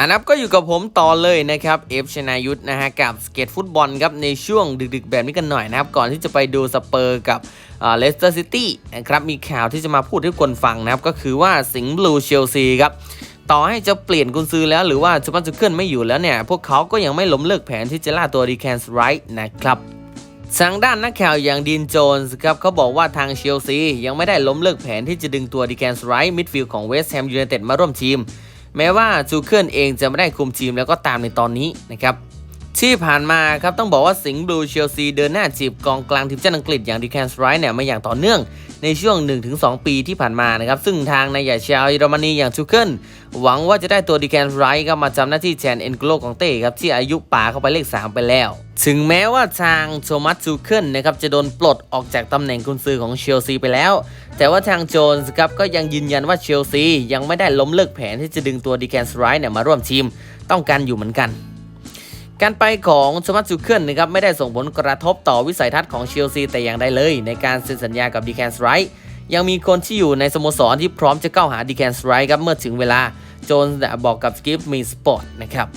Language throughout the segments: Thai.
อันนับก็อยู่กับผมต่อเลยนะครับเอฟชนายุทธนะฮะกับสเก็ตฟุตบอลครับในช่วงดึกๆ แบบนี้กันหน่อยนะครับก่อนที่จะไปดูสเปอร์กับเลสเตอร์ซิตี้นะครับมีข่าวที่จะมาพูดให้คนฟังนะครับก็คือว่าสิงห์บลูเชลซีครับต่อให้จะเปลี่ยนกุนซือแล้วหรือว่าจูปันจูเคิลไม่อยู่แล้วเนี่ย พวกเขาก็ยังไม่ล้มเลิกแผนที่จะล่าตัวดีแคนส์ไรท์นะครับทางด้านนักข่าวอย่างดีนโจนส์ครับเขาบอกว่าทางเชลซียังไม่ได้ล้มเลิกแผนที่จะดึงตัวดีแคนส์ไรท์มิดฟิลด์ของเวสต์แฮมยูไนเต็ดมาร่วมทีม แม้ว่าจูเคิลเองจะไม่ได้คุมทีมแล้วก็ตามในตอนนี้นะครับที่ผ่านมาครับต้องบอกว่าสิงห์บลูเชลซีเดินหน้าจีบกองกลางทีมชาติอังกฤษอย่างดีแคนส์ไรท์เนี่ยมาอย่างต่อเนื่อง ในช่วง 1-2 ปีที่ผ่านมานะครับ ซึ่งทางนายใหญ่ชาวเยอรมนีอย่างจูเคิลหวังว่าจะได้ตัวดีแคนส์ไรท์ครับมาจำหน้าที่แทนเอ็นโกลกองเต้ครับที่อายุป่าเข้าไปเลข 3 ไปแล้ว ถึงแม้ว่าทางโทมัสจูเคิลนะครับจะโดนปลดออกจากตำแหน่งกุนซือของเชลซีไปแล้ว แต่ว่าทางโจนส์ครับก็ยังยืนยันว่าเชลซียังไม่ได้ล้มเลิกแผนที่จะดึงตัวดีแคนส์ไรท์เนี่ยมาร่วมทีมต้องการอยู่เหมือนกัน การไปของโทมัสจูเคิลนะครับไม่ได้ส่งผลกระทบต่อวิสัยทัศน์ของเชลซีแต่อย่างใดเลย ในการเซ็นสัญญากับดีแคนสไรท์ยังมีคนที่อยู่ในสโมสรที่พร้อมจะเข้าหาดีแคนสไรท์ครับเมื่อถึงเวลาโจนบอกกับสกิฟมีสปอร์ตนะครับ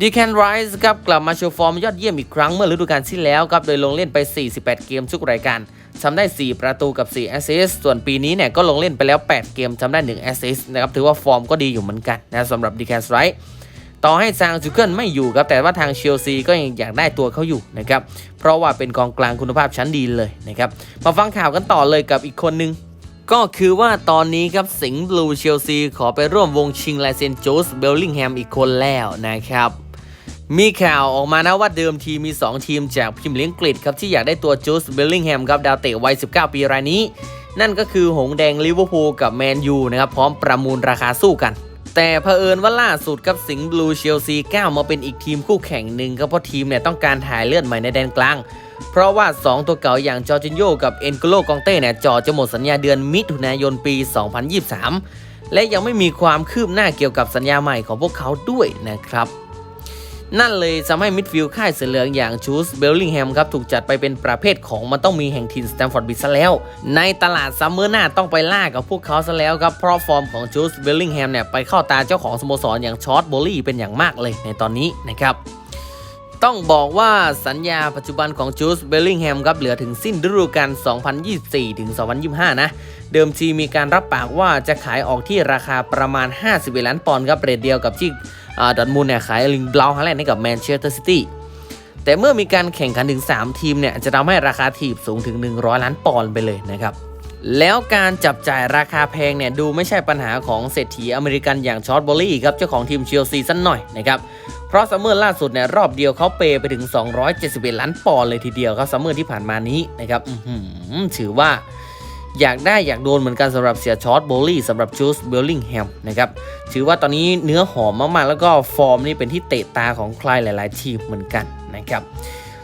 ดีแคนไรส์ครับกลับมาโชว์ฟอร์มยอดเยี่ยมอีกครั้งเมื่อฤดูกาลที่แล้วครับโดยลงเล่นไป 48 เกมทุกรายการทำได้ 4 ประตูกับ 4 แอสซิสต์ส่วนปีนี้เนี่ยก็ลงเล่นไปแล้ว 8 เกมทำได้ 1 แอสซิสต์นะครับถือว่าฟอร์มก็ดีอยู่เหมือนกันนะสำหรับดีแคนไรท์ ต่อให้ซางจูเกิลไม่อยู่ครับ แต่ว่าทางเชลซีก็ยังอยากได้ตัวเขาอยู่นะครับ เพราะว่าเป็นกองกลางคุณภาพชั้นดีเลยนะครับ มาฟังข่าวกันต่อเลยกับอีกคนนึง ก็คือว่าตอนนี้ครับสิงห์บลูเชลซีขอไปร่วมวงชิงลายเซ็นโจสเบลลิงแฮมอีกคนแล้วนะครับมีข่าวออกมานะว่าเดิมทีมี 2 ทีมจากพรีเมียร์ลีกอังกฤษครับที่อยากได้ตัวจูสเบลลิงแฮมครับดาวเตะวัย 19 ปีรายนี้ นั่นก็คือหงแดงลิเวอร์พูลกับแมนยูนะครับพร้อมประมูลราคาสู้กัน แต่เผอิญว่าล่าสุดกับสิงห์บลูเชลซีก้าวมาเป็นอีกทีมคู่แข่งหนึ่งก็เพราะทีมเนี่ยต้องการถ่ายเลือดใหม่ในแดนกลาง เพราะว่า 2 ตัวเก่าอย่างจอร์จินโยกับเอ็นโกโลกองเต้เนี่ยจ่อจะหมดสัญญาเดือนมิถุนายนปี 2023 และยังไม่มีความคืบหน้าเกี่ยวกับสัญญาใหม่ของพวกเขาด้วยนะครับ นั่นเลยทำให้มิดฟิลด์ค่ายเสือเหลืองอย่างชูสเบลลิงแฮมครับถูกจัดไปเป็นประเภทของมันต้องมีแห่งถิ่นสแตมฟอร์ดบิดซะแล้ว ในตลาดซัมเมอร์หน้าต้องไปล่ากับพวกเขาซะแล้วครับ เพราะฟอร์มของชูสเบลลิงแฮมเนี่ยไปเข้าตาเจ้าของสโมสรอย่างชอตโบลี่เป็นอย่างมากเลยในตอนนี้นะครับต้องบอกว่าสัญญาปัจจุบันของจูสเบลลิงแฮมครับเหลือถึงสิ้นฤดูกาล 2024 ถึง 2025 นะ เดิมทีมีการรับปากว่าจะขายออกที่ราคาประมาณ50ล้านปอนด์ครับเรทเดียวกับที่ ดอทมุนเนี่ยขายลิงบลาวฮาแลนด์ให้กับแมนเชสเตอร์ซิตี้แต่เมื่อมีการแข่งขันถึง 3 ทีมเนี่ยจะทำให้ราคาทีบสูงถึง 100 ล้านปอนด์ไปเลยนะครับแล้วการจับจ่ายราคาแพงเนี่ยดูไม่ใช่ปัญหาของเศรษฐีอเมริกันอย่างชอตบอลลี่ครับเจ้าของทีมเชลซีสักหน่อยนะครับเพราะซัมเมอร์ล่าสุดเนี่ยรอบเดียวเขาเปย์ไปถึง 271 ล้านปอนด์เลยทีเดียวครับซัมเมอร์ที่ผ่านมานี้นะครับถือว่า อยากได้อยากโดนเหมือนกันสำหรับเสียชอตโบลลี่สำหรับจูสเบลลิงแฮมนะครับถือว่าตอนนี้เนื้อหอมมากๆ แล้วก็ฟอร์มนี่เป็นที่เตะตาของใครหลาย ๆ ทีมเหมือนกันนะครับ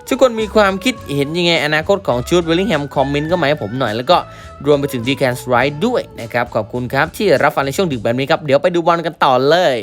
ทุกคนมีความคิดเห็นยังไงอนาคตของจูดเบลลิงแฮมคอมเมนต์ก็มาให้ผมหน่อย แล้วก็รวมไปถึงดีแคนสไรด์ด้วยนะครับ ขอบคุณครับที่รับฟังในช่วงดึกแบบนี้ครับ เดี๋ยวไปดูบอลกันต่อเลย